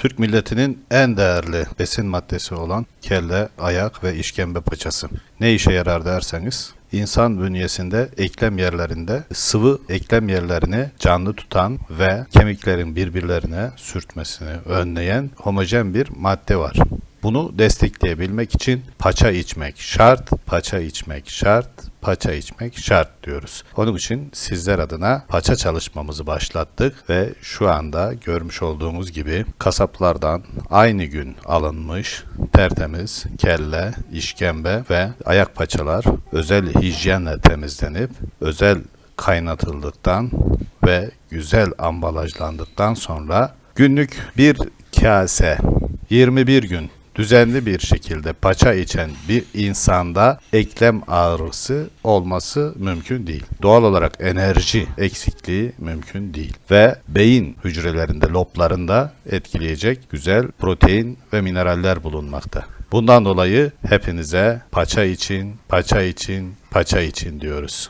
Türk milletinin en değerli besin maddesi olan kelle, ayak ve işkembe paçası. Ne işe yarar derseniz, insan bünyesinde eklem yerlerinde sıvı eklem yerlerini canlı tutan ve kemiklerin birbirlerine sürtmesini önleyen homojen bir madde var. Bunu destekleyebilmek için paça içmek şart, paça içmek şart, paça içmek şart diyoruz. Onun için sizler adına paça çalışmamızı başlattık ve şu anda görmüş olduğumuz gibi kasaplardan aynı gün alınmış tertemiz kelle, işkembe ve ayak paçalar özel hijyenle temizlenip özel kaynatıldıktan ve güzel ambalajlandıktan sonra günlük bir kase 21 gün düzenli bir şekilde paça içen bir insanda eklem ağrısı olması mümkün değil. Doğal olarak enerji eksikliği mümkün değil. Ve beyin hücrelerinde, loblarında etkileyecek güzel protein ve mineraller bulunmakta. Bundan dolayı hepinize paça için, paça için, paça için diyoruz.